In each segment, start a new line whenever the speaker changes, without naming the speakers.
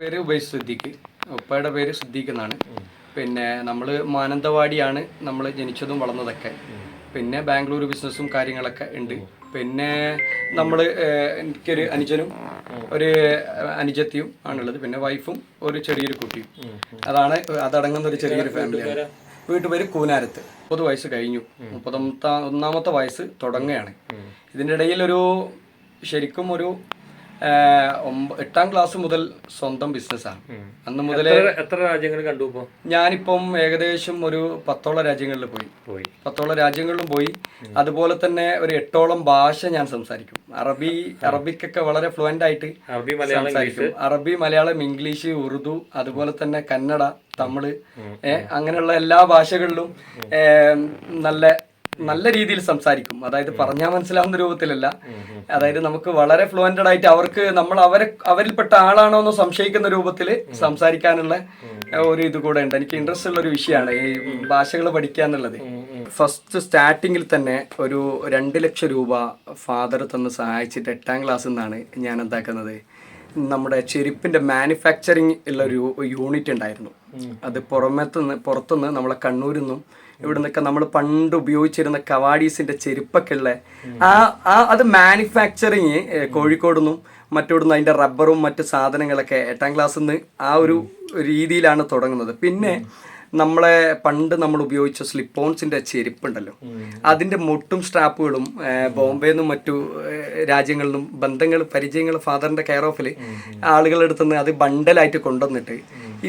പേര് ഉബൈസ് സിദ്ദീഖ്. ഉപ്പയുടെ പേര് സിദ്ദീഖ് എന്നാണ്. പിന്നെ നമ്മൾ മാനന്തവാടിയാണ് നമ്മൾ ജനിച്ചതും വളർന്നതൊക്കെ. പിന്നെ ബാംഗ്ലൂർ ബിസിനസ്സും കാര്യങ്ങളൊക്കെ ഉണ്ട്. പിന്നെ നമ്മൾ എനിക്കൊരു അനുജനും ഒരു അനുജത്തിയും ആണുള്ളത്. പിന്നെ വൈഫും ഒരു ചെറിയൊരു കുട്ടിയും. അതാണ് അതടങ്ങുന്ന ഒരു ചെറിയൊരു ഫാമിലിയാണ് വീട്ടുപേര് കൂനാരത്ത്. മുപ്പത് വയസ്സ് കഴിഞ്ഞു. മുപ്പത്തൊന്നാമത്തെ ഒന്നാമത്തെ വയസ്സ് തുടങ്ങുകയാണ്. ഇതിന്റെ ഇടയിൽ ഒരു ശരിക്കും ഒരു എട്ടാം ക്ലാസ് മുതൽ സ്വന്തം ബിസിനസ്സാണ് അന്ന് മുതലേ
എത്ര- രാജ്യങ്ങൾ കണ്ടു
ഞാനിപ്പം ഏകദേശം ഒരു പത്തോളം രാജ്യങ്ങളിൽ പോയി.
പോയി.
പത്തോളം രാജ്യങ്ങളിലും പോയി. അതുപോലെ തന്നെ ഒരു എട്ടോളം ഭാഷ ഞാൻ സംസാരിക്കും. അറബി അറബിക്കൊക്കെ വളരെ ഫ്ലുവന്റ് ആയിട്ട്
അറബി മലയാളം
സംസാരിക്കും. അറബി മലയാളം ഇംഗ്ലീഷ് ഉറുദു അതുപോലെ തന്നെ കന്നഡ തമിഴ് അങ്ങനെയുള്ള എല്ലാ ഭാഷകളിലും നല്ല നല്ല രീതിയിൽ സംസാരിക്കും. അതായത് പറഞ്ഞാൽ മനസ്സിലാവുന്ന രൂപത്തിലല്ല. അതായത് നമുക്ക് വളരെ ഫ്ലുവന്റഡ് ആയിട്ട് അവർക്ക് നമ്മൾ അവരെ അവരിൽപ്പെട്ട ആളാണോ എന്ന് സംശയിക്കുന്ന രൂപത്തിൽ സംസാരിക്കാനുള്ള ഒരു ഇത് കൂടെ ഉണ്ട്. എനിക്ക് ഇൻട്രസ്റ്റ് ഉള്ള ഒരു വിഷയമാണ് ഈ ഭാഷകൾ പഠിക്കുക എന്നുള്ളത്. ഫസ്റ്റ് സ്റ്റാർട്ടിങ്ങിൽ തന്നെ ഒരു രണ്ട് ലക്ഷം രൂപ ഫാദർ തന്ന് സഹായിച്ചിട്ട് എട്ടാം ക്ലാസ്സിൽ നിന്നാണ് ഞാൻ എന്താക്കുന്നത്. നമ്മുടെ ചെരുപ്പിന്റെ മാനുഫാക്ചറിങ് ഉള്ള ഒരു യൂണിറ്റ് ഉണ്ടായിരുന്നു. അത് പുറമത്തുനിന്ന് പുറത്തുനിന്ന് നമ്മളെ കണ്ണൂരിൽ നിന്നും ഇവിടെ നിന്നൊക്കെ നമ്മൾ പണ്ട് ഉപയോഗിച്ചിരുന്ന കവാഡീസിന്റെ ചെരുപ്പൊക്കെ ഉള്ള ആ ആ അത് മാനുഫാക്ചറിങ് കോഴിക്കോട് നിന്നും മറ്റോടുന്ന് അതിന്റെ റബ്ബറും മറ്റു സാധനങ്ങളൊക്കെ എട്ടാം ക്ലാസ്സിൽ നിന്ന് ആ ഒരു രീതിയിലാണ് തുടങ്ങുന്നത്. പിന്നെ നമ്മളെ പണ്ട് നമ്മൾ ഉപയോഗിച്ച സ്ലിപ്പ് ഓൺസിന്റെ ചെരുപ്പുണ്ടല്ലോ. അതിന്റെ മുട്ടും സ്ട്രാപ്പുകളും ബോംബെ നിന്നും മറ്റു രാജ്യങ്ങളിൽ നിന്നും ബന്ധങ്ങൾ പരിചയങ്ങൾ ഫാദറിന്റെ കെയർ ഓഫിൽ ആളുകളെടുത്തുനിന്ന് അത് ബണ്ടലായിട്ട് കൊണ്ടുവന്നിട്ട്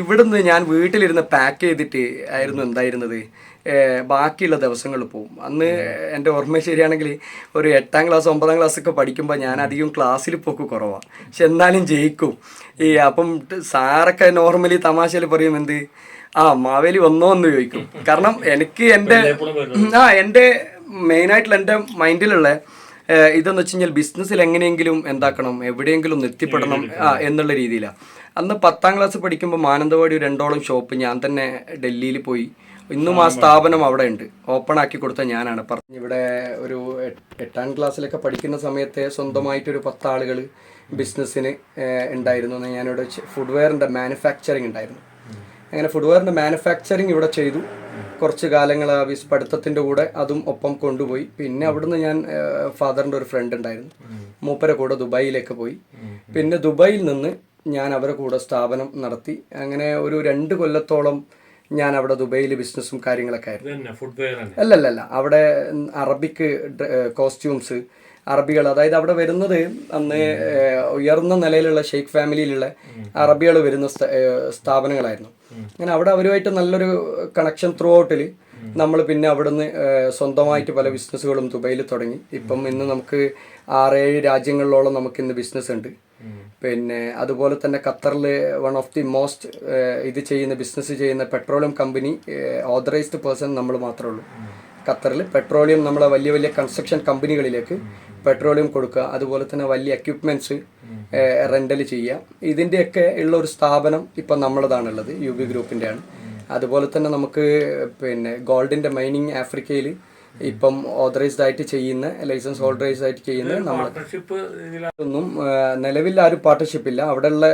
ഇവിടുന്ന് ഞാൻ വീട്ടിലിരുന്ന് പാക്ക് ചെയ്തിട്ട് ആയിരുന്നു എന്തായിരുന്നത്? ബാക്കിയുള്ള ദിവസങ്ങൾ പോവും. അന്ന് എന്റെ ഓർമ്മ ശരിയാണെങ്കിൽ ഒരു എട്ടാം ക്ലാസ് ഒമ്പതാം ക്ലാസ് ഒക്കെ പഠിക്കുമ്പോൾ ഞാൻ അധികം ക്ലാസ്സിൽ പോക്ക് കുറവാണ് പക്ഷെ എന്നാലും ജയിക്കും. ഈ അപ്പം സാറൊക്കെ നോർമലി തമാശയിൽ പറയും എന്ത്? ആ മാവേലി വന്നോ എന്ന് ചോദിക്കും. കാരണം എനിക്ക് എന്റെ ആ എന്റെ മെയിനായിട്ടുള്ള എന്റെ മൈൻഡിലുള്ള ഇതെന്ന് വെച്ച് കഴിഞ്ഞാൽ ബിസിനസ്സിൽ എങ്ങനെയെങ്കിലും എന്താക്കണം എവിടെയെങ്കിലും ഒന്ന് എത്തിപ്പെടണം എന്നുള്ള രീതിയിലാണ് അന്ന് പത്താം ക്ലാസ് പഠിക്കുമ്പോൾ മാനന്തവാടി ഒരു രണ്ടോളം ഷോപ്പ് ഞാൻ തന്നെ ഡൽഹിയിൽ പോയി. ഇന്നും ആ സ്ഥാപനം. അവിടെ ഉണ്ട്. ഓപ്പൺ ആക്കി കൊടുത്ത ഞാനാണ്. പറഞ്ഞു ഇവിടെ ഒരു എട്ട്- ക്ലാസ്സിലൊക്കെ പഠിക്കുന്ന സമയത്ത് സ്വന്തമായിട്ടൊരു പത്താളുകൾ ബിസിനസ്സിന് ഉണ്ടായിരുന്നു. ഞാനിവിടെ ഫുഡ്വെയറിന്റെ മാനുഫാക്ചറിങ് ഉണ്ടായിരുന്നു. അങ്ങനെ ഫുഡ്വെയറിന്റെ മാനുഫാക്ചറിങ് ഇവിടെ ചെയ്തു. കുറച്ച് കാലങ്ങൾ ആ വിസ് പഠിത്തത്തിന്റെ കൂടെ അതും ഒപ്പം കൊണ്ടുപോയി. പിന്നെ അവിടുന്ന് ഞാൻ ഫാദറിന്റെ ഒരു ഫ്രണ്ട് ഉണ്ടായിരുന്നു. മൂപ്പരെ കൂടെ ദുബായിലേക്ക് പോയി. പിന്നെ ദുബായിൽ നിന്ന് ഞാൻ അവരെ കൂടെ സ്ഥാപനം നടത്തി. അങ്ങനെ ഒരു രണ്ട് കൊല്ലത്തോളം ഞാൻ അവിടെ ദുബൈയിൽ ബിസിനസ്സും കാര്യങ്ങളൊക്കെ ആയിരുന്നു.
തന്നെ.
അല്ല അവിടെ അറബിക്ക് കോസ്റ്റ്യൂംസ് അറബികൾ. അതായത് അവിടെ വരുന്നത് അന്ന് ഉയർന്ന നിലയിലുള്ള ഷെയ്ഖ് ഫാമിലിയിലുള്ള അറബികൾ വരുന്ന സ്ഥാപനങ്ങളായിരുന്നു. അങ്ങനെ അവിടെ അവരുമായിട്ട് നല്ലൊരു കണക്ഷൻ ത്രൂ ഔട്ടിൽ നമ്മൾ പിന്നെ അവിടുന്ന് സ്വന്തമായിട്ട് പല ബിസിനസ്സുകളും ദുബൈയിൽ തുടങ്ങി. ഇപ്പം ഇന്ന് നമുക്ക് ആറേഴ് രാജ്യങ്ങളിലോളം നമുക്ക് ഇന്ന് ബിസിനസ് ഉണ്ട്. പിന്നെ അതുപോലെ തന്നെ ഖത്തറിൽ വൺ ഓഫ് ദി മോസ്റ്റ് ഇത് ചെയ്യുന്ന ബിസിനസ് ചെയ്യുന്ന പെട്രോളിയം കമ്പനി ഓതറൈസ്ഡ് പേഴ്സൺ നമ്മൾ മാത്രമേ ഉള്ളൂ. ഖത്തറിൽ പെട്രോളിയം നമ്മളെ വലിയ വലിയ കൺസ്ട്രക്ഷൻ കമ്പനികളിലേക്ക് പെട്രോളിയം കൊടുക്കുക അതുപോലെ തന്നെ വലിയ എക്യുപ്മെന്റ്സ് റെന്റൽ ചെയ്യുക. ഇതിന്റെയൊക്കെ ഉള്ള ഒരു സ്ഥാപനം ഇപ്പം നമ്മളതാണുള്ളത് യു ബി ഗ്രൂപ്പിന്റെയാണ് അതുപോലെ തന്നെ നമുക്ക് പിന്നെ ഗോൾഡിന്റെ മൈനിങ് ആഫ്രിക്കയിൽ ഇപ്പം ഓതറൈസ്ഡ് ആയിട്ട് ചെയ്യുന്ന ലൈസൻസ് ഹോൾഡറൈസ്ഡ് ആയിട്ട് ചെയ്യുന്ന നമ്മൾ
പാർട്ണർഷിപ്പ്
ഒന്നും നിലവിൽ ആരും പാർട്ട്ണർഷിപ്പ് ഇല്ല. അവിടെയുള്ള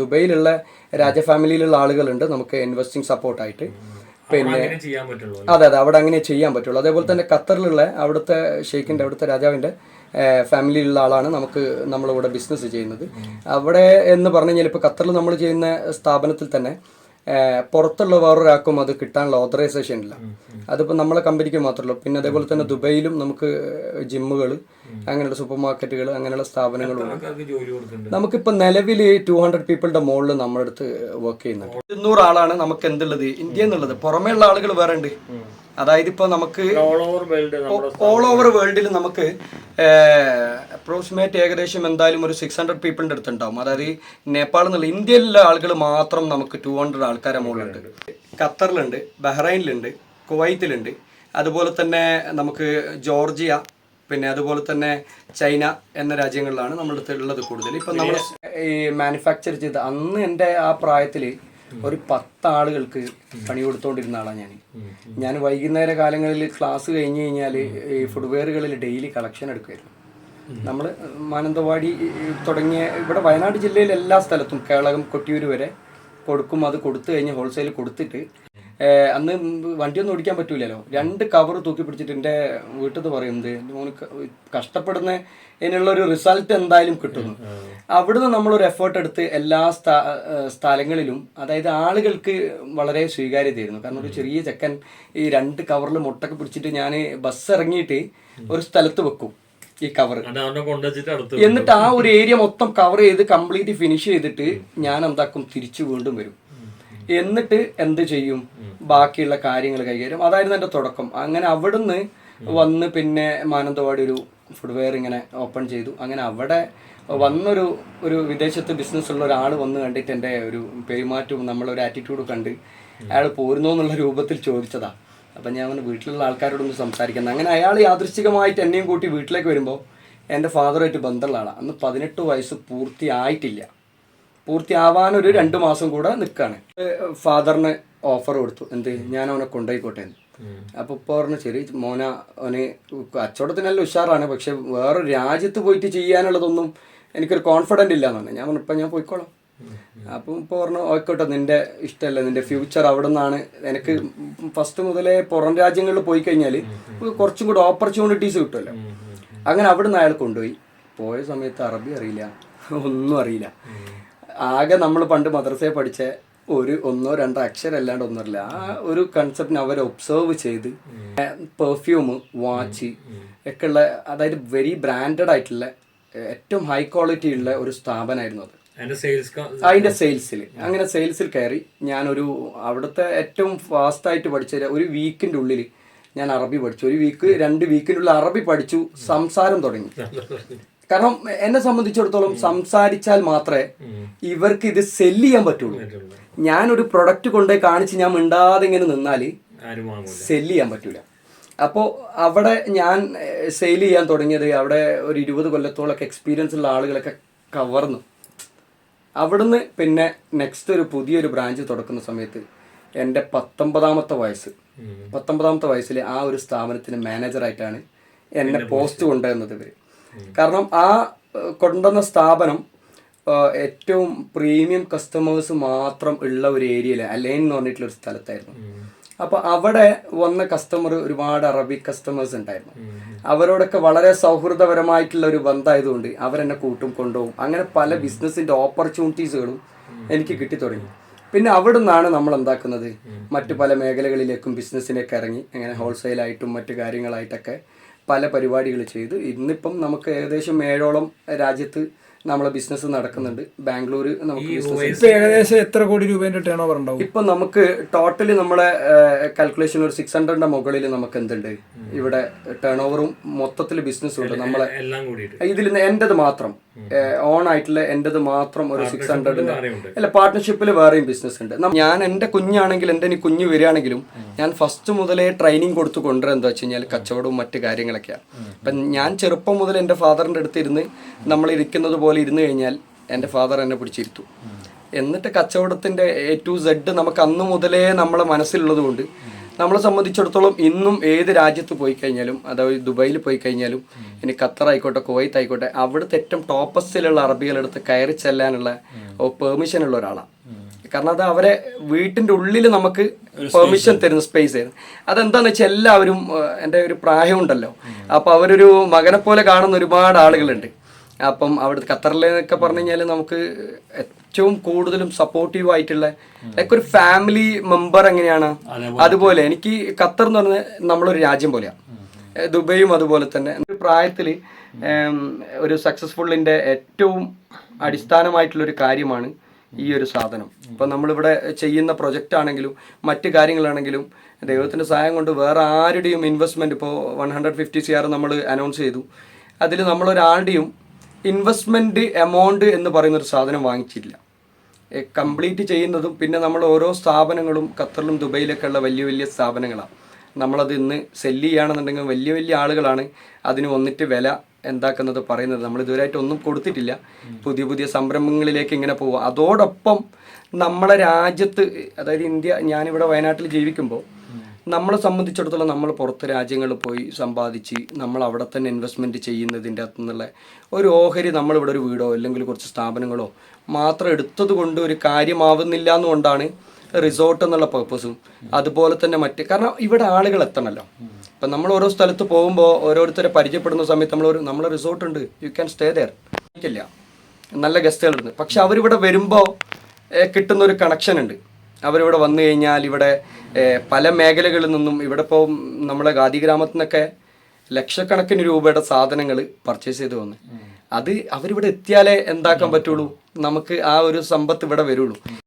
ദുബൈയിലുള്ള രാജ ഫാമിലിയിലുള്ള ആളുകളുണ്ട്. നമുക്ക് ഇൻവെസ്റ്റിംഗ് സപ്പോർട്ടായിട്ട് പിന്നെ അതെ അതെ അവിടെ അങ്ങനെ ചെയ്യാൻ പറ്റുള്ളൂ. അതേപോലെ തന്നെ ഖത്തറിലുള്ള അവിടുത്തെ ഷെയ്ഖിന്റെ അവിടുത്തെ രാജാവിന്റെ ഫാമിലിയിലുള്ള ആളാണ് നമുക്ക് നമ്മളിവിടെ ബിസിനസ് ചെയ്യുന്നത്. അവിടെ എന്ന് പറഞ്ഞു കഴിഞ്ഞാൽ ഇപ്പോൾ ഖത്തറിൽ നമ്മൾ ചെയ്യുന്ന സ്ഥാപനത്തിൽ തന്നെ പുറത്തുള്ള വേറൊരാൾക്കും അത് കിട്ടാനുള്ള ഓതറൈസേഷൻ ഇല്ല. അതിപ്പോൾ നമ്മളെ കമ്പനിക്ക് മാത്രമല്ല പിന്നെ അതേപോലെ തന്നെ ദുബൈയിലും നമുക്ക് ജിമ്മുകൾ അങ്ങനെയുള്ള സൂപ്പർ മാർക്കറ്റുകൾ അങ്ങനെയുള്ള
സ്ഥാപനങ്ങളുണ്ട്
നമുക്കിപ്പോൾ നിലവിൽ ടു ഹൺഡ്രഡ് പീപ്പിളുടെ മുകളിൽ നമ്മുടെ അടുത്ത് വർക്ക് ചെയ്യുന്നുണ്ട്. ഇരുന്നൂറ് ആളാണ് നമുക്ക് എന്തുള്ളത്? ഇന്ത്യ എന്നുള്ളത്. പുറമേ ഉള്ള ആളുകൾ വേറെ ഉണ്ട്. അതായത് ഇപ്പോൾ നമുക്ക്
ഓൾ ഓവർ
വേൾഡിൽ നമുക്ക് അപ്രോക്സിമേറ്റ് ഏകദേശം എന്തായാലും ഒരു സിക്സ് ഹൺഡ്രഡ് പീപ്പിളിന്റെ അടുത്തുണ്ടാവും. അതായത് നേപ്പാളിൽ നിന്നുള്ള ഇന്ത്യയിലുള്ള ആളുകൾ മാത്രം നമുക്ക് ടു ഹൺഡ്രഡ് ആൾക്കാരെ മുകളിലുണ്ട്. ഖത്തറിലുണ്ട് ബഹ്റൈനിലുണ്ട് കുവൈത്തിലുണ്ട്. അതുപോലെ തന്നെ നമുക്ക് ജോർജിയ പിന്നെ അതുപോലെ തന്നെ ചൈന എന്ന രാജ്യങ്ങളിലാണ് നമ്മുടെ അടുത്തുള്ളത് കൂടുതൽ. ഇപ്പം നമ്മൾ ഈ മാനുഫാക്ചർ ചെയ്ത് അന്ന് എന്റെ ആ പ്രായത്തിൽ ഒരു പത്ത് ആളുകൾക്ക് പണി കൊടുത്തോണ്ടിരുന്ന ആളാണ് ഞാൻ ഞാൻ വൈകുന്നേര കാലങ്ങളിൽ ക്ലാസ് കഴിഞ്ഞു കഴിഞ്ഞാൽ ഈ ഫുട്വെയറുകളിൽ ഡെയിലി കളക്ഷൻ എടുക്കുമായിരുന്നു നമ്മൾ മാനന്തവാടി തുടങ്ങിയ ഇവിടെ വയനാട് ജില്ലയിൽ എല്ലാ സ്ഥലത്തും കേളകം കൊട്ടിയൂർ വരെ കൊടുക്കും. അത് കൊടുത്തു കഴിഞ്ഞ് ഹോൾസെയിൽ കൊടുത്തിട്ട് അന്ന് വണ്ടിയൊന്നും ഓടിക്കാൻ പറ്റൂലല്ലോ. രണ്ട് കവർ തൂക്കി പിടിച്ചിട്ട് എന്റെ വീട്ടിൽ പറയുന്നത് മോന് കഷ്ടപ്പെടുന്ന ഇതിനുള്ള ഒരു റിസൾട്ട് എന്തായാലും കിട്ടുന്നു. അവിടുന്ന് നമ്മളൊരു എഫേർട്ട് എടുത്ത് എല്ലാ സ്ഥ- സ്ഥലങ്ങളിലും അതായത് ആളുകൾക്ക് വളരെ സ്വീകാര്യതയായിരുന്നു കാരണം ഒരു ചെറിയ ചെക്കൻ ഈ രണ്ട് കവറിൽ മുട്ടൊക്കെ പിടിച്ചിട്ട് ഞാൻ ബസ് ഇറങ്ങിയിട്ട് ഒരു സ്ഥലത്ത് വെക്കും ഈ കവർ എന്നിട്ട് ആ ഒരു ഏരിയ മൊത്തം കവർ ചെയ്ത് കംപ്ലീറ്റ് ഫിനിഷ് ചെയ്തിട്ട് ഞാൻ എന്താക്കും തിരിച്ചു വീണ്ടും വരും. എന്നിട്ട് എന്ത് ചെയ്യും? ബാക്കിയുള്ള കാര്യങ്ങൾ കൈകാര്യം. അതായിരുന്നു എന്റെ തുടക്കം. അങ്ങനെ അവിടുന്ന് വന്ന് പിന്നെ മാനന്തവാടി ഒരു ഫുഡ്വെയർ ഇങ്ങനെ ഓപ്പൺ ചെയ്തു. അങ്ങനെ അവിടെ വന്നൊരു ഒരു വിദേശത്ത് ബിസിനസ് ഉള്ള ഒരാൾ വന്ന് കണ്ടിട്ട് എന്റെ ഒരു പെരുമാറ്റവും നമ്മളൊരു ആറ്റിറ്റ്യൂഡ് കണ്ട് അയാൾ പോരുന്നോ എന്നുള്ള രൂപത്തിൽ ചോദിച്ചതാ. അപ്പം ഞാൻ അവന് വീട്ടിലുള്ള ആൾക്കാരോടൊന്ന് സംസാരിക്കുന്നത് അങ്ങനെ അയാൾ യാദൃശ്ചികമായിട്ട് എന്നെയും കൂട്ടി വീട്ടിലേക്ക് വരുമ്പോൾ എന്റെ ഫാദറുമായിട്ട് ബന്ധമുള്ള ആളാണ് അന്ന് പതിനെട്ട് വയസ്സ് പൂർത്തിയായിട്ടില്ല. പൂർത്തിയാവാനൊരു രണ്ട് മാസം കൂടെ നിൽക്കുകയാണ് ഫാദറിന് ഓഫർ കൊടുത്തു. എന്ത്? ഞാൻ അവനെ കൊണ്ടുപോയിക്കോട്ടെ എന്ന്. അപ്പോൾ ഇപ്പോൾ പറഞ്ഞു ശരി മോന അവന് കച്ചവടത്തിനല്ല ഉഷാറാണ്. പക്ഷെ വേറെ രാജ്യത്ത് പോയിട്ട് ചെയ്യാനുള്ളതൊന്നും എനിക്കൊരു കോൺഫിഡന്റ് ഇല്ല എന്നാണ് ഞാൻ പറഞ്ഞു ഇപ്പം ഞാൻ പോയിക്കോളാം. അപ്പം ഇപ്പോൾ പറഞ്ഞു ആയിക്കോട്ടെ നിന്റെ ഇഷ്ടമല്ല? നിന്റെ ഫ്യൂച്ചർ അവിടെ നിന്നാണ്. എനിക്ക് ഫസ്റ്റ് മുതലേ പുറം രാജ്യങ്ങളിൽ പോയി കഴിഞ്ഞാൽ കുറച്ചും കൂടെ ഓപ്പർച്യൂണിറ്റീസ് കിട്ടുമല്ലോ. അങ്ങനെ അവിടെ നിന്ന് അയാൾ കൊണ്ടുപോയി. പോയ സമയത്ത് അറബി അറിയില്ല ഒന്നും അറിയില്ല. ആകെ നമ്മൾ പണ്ട് മദ്രസയിൽ പഠിച്ച ഒരു ഒന്നോ രണ്ടോ അക്ഷരം അല്ലാണ്ട് ഒന്നുമില്ല ആ ഒരു കൺസെപ്റ്റിനെ അവർ ഒബ്സർവ് ചെയ്ത് പെർഫ്യൂം വാച്ച് ഒക്കെ ഉള്ള അതായത് വെരി ബ്രാൻഡഡ് ആയിട്ടുള്ള ഏറ്റവും ഹൈ ക്വാളിറ്റി ഉള്ള ഒരു സ്ഥാപനമായിരുന്നു അത്.
അതിന്റെ സെയിൽസ്
അതിന്റെ സെയിൽസിൽ അങ്ങനെ സെയിൽസിൽ കയറി ഞാനൊരു അവിടുത്തെ ഏറ്റവും ഫാസ്റ്റ് ആയിട്ട് പഠിച്ച ഒരു വീക്കിന്റെ ഉള്ളിൽ ഞാൻ അറബി പഠിച്ചു. ഒരു വീക്ക് രണ്ട് വീക്കിന്റെ ഉള്ളിൽ അറബി പഠിച്ചു സംസാരം തുടങ്ങി. കാരണം എന്നെ സംബന്ധിച്ചിടത്തോളം സംസാരിച്ചാൽ മാത്രമേ ഇവർക്ക് ഇത് സെല്ല് ചെയ്യാൻ പറ്റുള്ളൂ. ഞാനൊരു പ്രൊഡക്റ്റ് കൊണ്ടുപോയി കാണിച്ച് ഞാൻ മിണ്ടാതെ ഇങ്ങനെ നിന്നാൽ സെല്ല് ചെയ്യാൻ പറ്റൂല. അപ്പോൾ അവിടെ ഞാൻ സെയിൽ ചെയ്യാൻ തുടങ്ങിയത് അവിടെ ഒരു ഇരുപത് കൊല്ലത്തോളൊക്കെ എക്സ്പീരിയൻസ് ഉള്ള ആളുകളൊക്കെ കവർന്നു. അവിടുന്ന് പിന്നെ നെക്സ്റ്റ് ഒരു പുതിയൊരു ബ്രാഞ്ച് തുടക്കുന്ന സമയത്ത് എന്റെ പത്തൊമ്പതാമത്തെ വയസ്സ് പത്തൊമ്പതാമത്തെ വയസ്സിൽ ആ ഒരു സ്ഥാപനത്തിന് മാനേജറായിട്ടാണ് എന്നെ പോസ്റ്റ് കൊണ്ടുവന്നത് ഇവർ കാരണം ആ കൊണ്ടുവന്ന സ്ഥാപനം ഏറ്റവും പ്രീമിയം കസ്റ്റമേഴ്സ് മാത്രം ഉള്ള ഒരു ഏരിയയിൽ അലൈൻ എന്ന് പറഞ്ഞിട്ടുള്ള ഒരു സ്ഥലത്തായിരുന്നു. അപ്പൊ അവിടെ വന്ന കസ്റ്റമർ ഒരുപാട് അറബിക് കസ്റ്റമേഴ്സ് ഉണ്ടായിരുന്നു. അവരോടൊക്കെ വളരെ സൗഹൃദപരമായിട്ടുള്ള ഒരു ബന്ധമായതുകൊണ്ട് അവരെന്നെ കൂട്ടും കൊണ്ടുപോകും. അങ്ങനെ പല ബിസിനസിന്റെ ഓപ്പർച്യൂണിറ്റീസുകളും എനിക്ക് കിട്ടി തുടങ്ങി. പിന്നെ അവിടെ നിന്നാണ് നമ്മൾ എന്താക്കുന്നത്? മറ്റു പല മേഖലകളിലേക്കും ബിസിനസ്സിനൊക്കെ ഇറങ്ങി. അങ്ങനെ ഹോൾസെയിലായിട്ടും മറ്റു കാര്യങ്ങളായിട്ടൊക്കെ പല പരിപാടികൾ ചെയ്തു. ഇന്നിപ്പം നമുക്ക് ഏകദേശം ഏഴോളം രാജ്യത്ത് നമ്മളെ ബിസിനസ് നടക്കുന്നുണ്ട്. ബാംഗ്ലൂർ നമുക്ക്
ഏകദേശം എത്ര കോടി രൂപേന്റെ ടേൺ ഓവർ ഉണ്ടാവും?
ഇപ്പൊ നമുക്ക് ടോട്ടലി നമ്മളെ കാൽക്കുലേഷൻ ഒരു സിക്സ് ഹൺഡ്രഡിന്റെ മുകളിൽ നമുക്ക് എന്തുണ്ട്? ഇവിടെ ടേൺ ഓവറും മൊത്തത്തിൽ ബിസിനസ് ഉണ്ട്. നമ്മളെ ഇതിൽ നിന്ന് എന്റേത് മാത്രം. ഓൺ ആയിട്ടുള്ള എന്റേത് മാത്രം ഒരു സിക്സ് ഹൺഡ്രഡിന്റെ അല്ല പാർട്ട്ണർഷിപ്പിൽ വേറെയും ബിസിനസ് ഉണ്ട്. ഞാൻ എന്റെ കുഞ്ഞാണെങ്കിൽ എന്റെ ഇനി കുഞ്ഞ് വരികയാണെങ്കിലും ഞാൻ ഫസ്റ്റ് മുതലേ ട്രെയിനിങ് കൊടുത്തു കൊണ്ടുവരാൻ എന്താ വെച്ച് കഴിഞ്ഞാൽ കച്ചവടവും മറ്റു കാര്യങ്ങളൊക്കെയാണ് അപ്പം ഞാൻ ചെറുപ്പം മുതൽ എന്റെ ഫാദറിന്റെ അടുത്ത് ഇരുന്ന് നമ്മൾ ഇരിക്കുന്നത് പോലെ ഇരുന്ന് കഴിഞ്ഞാൽ എന്റെ ഫാദർ എന്നെ പിടിച്ചിരുത്തു. എന്നിട്ട് കച്ചവടത്തിന്റെ എ ടു സെഡ് നമുക്ക് അന്ന് മുതലേ നമ്മളെ മനസ്സിലുള്ളത് കൊണ്ട് നമ്മളെ സംബന്ധിച്ചിടത്തോളം ഇന്നും ഏത് രാജ്യത്ത് പോയി കഴിഞ്ഞാലും അതായത് ദുബായിൽ പോയി കഴിഞ്ഞാലും ഇനി ഖത്തർ ആയിക്കോട്ടെ കുവൈത്ത് ആയിക്കോട്ടെ അവിടുത്തെ ഏറ്റവും ടോപ്പസ്റ്റിലുള്ള അറബികളെടുത്ത് കയറി ചെല്ലാനുള്ള പെർമിഷൻ ഉള്ള ഒരാളാണ് കാരണം അത് അവരെ വീട്ടിന്റെ ഉള്ളിൽ നമുക്ക് പെർമിഷൻ തരുന്ന സ്പേസ് ആയിരുന്നു. അതെന്താണെന്ന് വെച്ചാൽ എല്ലാവരും എന്റെ ഒരു പ്രായമുണ്ടല്ലോ. അപ്പോൾ അവരൊരു മകനെ പോലെ കാണുന്ന ഒരുപാട് ആളുകളുണ്ട്. അപ്പം അവിടെ ഖത്തറിലെന്നൊക്കെ പറഞ്ഞു കഴിഞ്ഞാൽ നമുക്ക് ഏറ്റവും കൂടുതലും സപ്പോർട്ടീവ് ആയിട്ടുള്ള ലൈക്ക് ഒരു ഫാമിലി മെമ്പർ എങ്ങനെയാണ്? അതുപോലെ. എനിക്ക് ഖത്തർ എന്ന് പറഞ്ഞാൽ നമ്മളൊരു രാജ്യം പോലെയാണ് ദുബയും അതുപോലെ തന്നെ. ഒരു പ്രായത്തിൽ ഒരു സക്സസ്ഫുള്ളിന്റെ ഏറ്റവും അടിസ്ഥാനമായിട്ടുള്ള ഒരു കാര്യമാണ് ഈ ഒരു സാധനം. ഇപ്പം നമ്മളിവിടെ ചെയ്യുന്ന പ്രൊജക്റ്റ് ആണെങ്കിലും മറ്റ് കാര്യങ്ങളാണെങ്കിലും ദൈവത്തിന്റെ സഹായം കൊണ്ട് വേറെ ആരുടെയും ഇൻവെസ്റ്റ്മെന്റ് ഇപ്പോൾ one hundred fifty C R നമ്മൾ അനൗൺസ് ചെയ്തു. അതിൽ നമ്മളൊരാളുടെയും ഇൻവെസ്റ്റ്മെന്റ് എമൗണ്ട് എന്ന് പറയുന്നൊരു സാധനം വാങ്ങിച്ചിട്ടില്ല കംപ്ലീറ്റ് ചെയ്യുന്നതും പിന്നെ നമ്മൾ ഓരോ സ്ഥാപനങ്ങളും ഖത്തറിലും ദുബൈയിലൊക്കെ ഉള്ള വലിയ വലിയ സ്ഥാപനങ്ങളാണ് നമ്മളത് ഇന്ന് സെല്ല് ചെയ്യുകയാണെന്നുണ്ടെങ്കിൽ വലിയ വലിയ ആളുകളാണ് അതിന് വന്നിട്ട് വില എന്താക്കുന്നത് പറയുന്നത്. നമ്മൾ ഇതുവരെയായിട്ട് ഒന്നും കൊടുത്തിട്ടില്ല. പുതിയ പുതിയ സംരംഭങ്ങളിലേക്ക് ഇങ്ങനെ പോവുക. അതോടൊപ്പം നമ്മളെ രാജ്യത്ത് അതായത് ഇന്ത്യ ഞാനിവിടെ വയനാട്ടിൽ ജീവിക്കുമ്പോൾ നമ്മളെ സംബന്ധിച്ചിടത്തോളം നമ്മൾ പുറത്ത് രാജ്യങ്ങളിൽ പോയി സമ്പാദിച്ച് നമ്മൾ അവിടെ തന്നെ ഇൻവെസ്റ്റ്മെന്റ് ചെയ്യുന്നതിന്റെ അകത്തു നിന്നുള്ള ഒരു ഓഹരി നമ്മളിവിടെ ഒരു വീടോ അല്ലെങ്കിൽ കുറച്ച് സ്ഥാപനങ്ങളോ മാത്രം എടുത്തത് കൊണ്ട് ഒരു കാര്യമാവുന്നില്ല എന്നുകൊണ്ടാണ് റിസോർട്ട് എന്നുള്ള പർപ്പസും അതുപോലെ തന്നെ മറ്റ് കാരണം ഇവിടെ ആളുകൾ എത്തണമല്ലോ ഇപ്പം നമ്മൾ ഓരോ സ്ഥലത്ത് പോകുമ്പോൾ ഓരോരുത്തരെ പരിചയപ്പെടുന്ന സമയത്ത് നമ്മൾ ഒരു നമ്മളെ റിസോർട്ട് ഉണ്ട്. യു ക്യാൻ സ്റ്റേ ദയർ ഇല്ല. നല്ല ഗസ്റ്റുകളുണ്ട് പക്ഷെ അവരിവിടെ വരുമ്പോൾ കിട്ടുന്ന ഒരു കണക്ഷൻ ഉണ്ട്. അവരിവിടെ വന്നു കഴിഞ്ഞാൽ ഇവിടെ പല മേഖലകളിൽ നിന്നും ഇവിടെ ഇപ്പോൾ നമ്മളെ ഗാന്ധി ഗ്രാമത്തിൽ നിന്നൊക്കെ ലക്ഷക്കണക്കിന് രൂപയുടെ സാധനങ്ങൾ പർച്ചേസ് ചെയ്ത് വന്ന്. അത് അവരിവിടെ എത്തിയാലേ എന്താക്കാൻ പറ്റുള്ളൂ? നമുക്ക് ആ ഒരു സമ്പത്ത് ഇവിടെ വരുള്ളൂ.